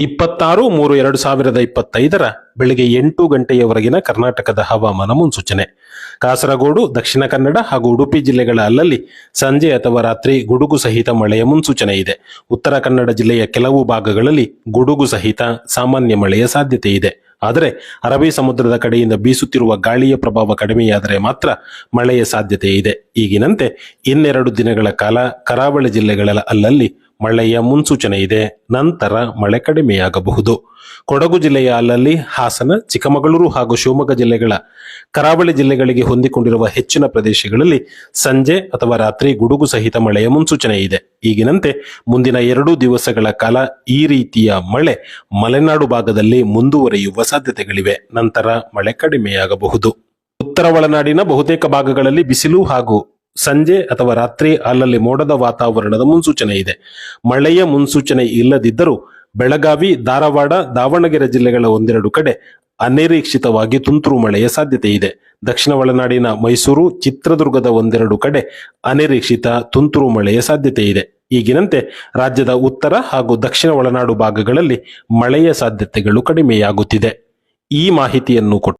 ಇಪ್ಪತ್ತಾರು ಮೂರು ಎರಡು ಸಾವಿರದ ಇಪ್ಪತ್ತೈದರ ಬೆಳಿಗ್ಗೆ ಎಂಟು ಗಂಟೆಯವರೆಗಿನ ಕರ್ನಾಟಕದ ಹವಾಮಾನ ಮುನ್ಸೂಚನೆ. ಕಾಸರಗೋಡು, ದಕ್ಷಿಣ ಕನ್ನಡ ಹಾಗೂ ಉಡುಪಿ ಜಿಲ್ಲೆಗಳ ಅಲ್ಲಲ್ಲಿ ಸಂಜೆ ಅಥವಾ ರಾತ್ರಿ ಗುಡುಗು ಸಹಿತ ಮಳೆಯ ಮುನ್ಸೂಚನೆ ಇದೆ. ಉತ್ತರ ಕನ್ನಡ ಜಿಲ್ಲೆಯ ಕೆಲವು ಭಾಗಗಳಲ್ಲಿ ಗುಡುಗು ಸಹಿತ ಸಾಮಾನ್ಯ ಮಳೆಯ ಸಾಧ್ಯತೆ ಇದೆ. ಆದರೆ ಅರಬ್ಬಿ ಸಮುದ್ರದ ಕಡೆಯಿಂದ ಬೀಸುತ್ತಿರುವ ಗಾಳಿಯ ಪ್ರಭಾವ ಕಡಿಮೆಯಾದರೆ ಮಾತ್ರ ಮಳೆಯ ಸಾಧ್ಯತೆ ಇದೆ. ಈಗಿನಂತೆ ಇನ್ನೆರಡು ದಿನಗಳ ಕಾಲ ಕರಾವಳಿ ಜಿಲ್ಲೆಗಳ ಅಲ್ಲಲ್ಲಿ ಮಳೆಯ ಮುನ್ಸೂಚನೆ ಇದೆ. ನಂತರ ಮಳೆ ಕಡಿಮೆಯಾಗಬಹುದು. ಕೊಡಗು ಜಿಲ್ಲೆಯ ಅಲ್ಲಲ್ಲಿ ಹಾಸನ, ಚಿಕ್ಕಮಗಳೂರು ಹಾಗೂ ಶಿವಮೊಗ್ಗ ಜಿಲ್ಲೆಗಳ ಕರಾವಳಿ ಜಿಲ್ಲೆಗಳಿಗೆ ಹೊಂದಿಕೊಂಡಿರುವ ಹೆಚ್ಚಿನ ಪ್ರದೇಶಗಳಲ್ಲಿ ಸಂಜೆ ಅಥವಾ ರಾತ್ರಿ ಗುಡುಗು ಸಹಿತ ಮಳೆಯ ಮುನ್ಸೂಚನೆ ಇದೆ. ಈಗಿನಂತೆ ಮುಂದಿನ ಎರಡು ದಿವಸಗಳ ಕಾಲ ಈ ರೀತಿಯ ಮಳೆ ಮಲೆನಾಡು ಭಾಗದಲ್ಲಿ ಮುಂದುವರಿಯುವ ಸಾಧ್ಯತೆಗಳಿವೆ. ನಂತರ ಮಳೆ ಕಡಿಮೆಯಾಗಬಹುದು. ಉತ್ತರ ಒಳನಾಡಿನ ಬಹುತೇಕ ಭಾಗಗಳಲ್ಲಿ ಬಿಸಿಲು ಹಾಗೂ ಸಂಜೆ ಅಥವಾ ರಾತ್ರಿ ಅಲ್ಲಲ್ಲಿ ಮೋಡದ ವಾತಾವರಣದ ಮುನ್ಸೂಚನೆ ಇದೆ. ಮಳೆಯ ಮುನ್ಸೂಚನೆ ಇಲ್ಲದಿದ್ದರೂ ಬೆಳಗಾವಿ, ಧಾರವಾಡ, ದಾವಣಗೆರೆ ಜಿಲ್ಲೆಗಳ ಒಂದೆರಡು ಕಡೆ ಅನಿರೀಕ್ಷಿತವಾಗಿ ತುಂತುರು ಮಳೆಯ ಸಾಧ್ಯತೆ ಇದೆ. ದಕ್ಷಿಣ ಒಳನಾಡಿನ ಮೈಸೂರು, ಚಿತ್ರದುರ್ಗದ ಒಂದೆರಡು ಕಡೆ ಅನಿರೀಕ್ಷಿತ ತುಂತುರು ಮಳೆಯ ಸಾಧ್ಯತೆ ಇದೆ. ಈಗಿನಂತೆ ರಾಜ್ಯದ ಉತ್ತರ ಹಾಗೂ ದಕ್ಷಿಣ ಒಳನಾಡು ಭಾಗಗಳಲ್ಲಿ ಮಳೆಯ ಸಾಧ್ಯತೆಗಳು ಕಡಿಮೆಯಾಗುತ್ತಿದೆ. ಈ ಮಾಹಿತಿಯನ್ನು ಕೊಟ್ಟು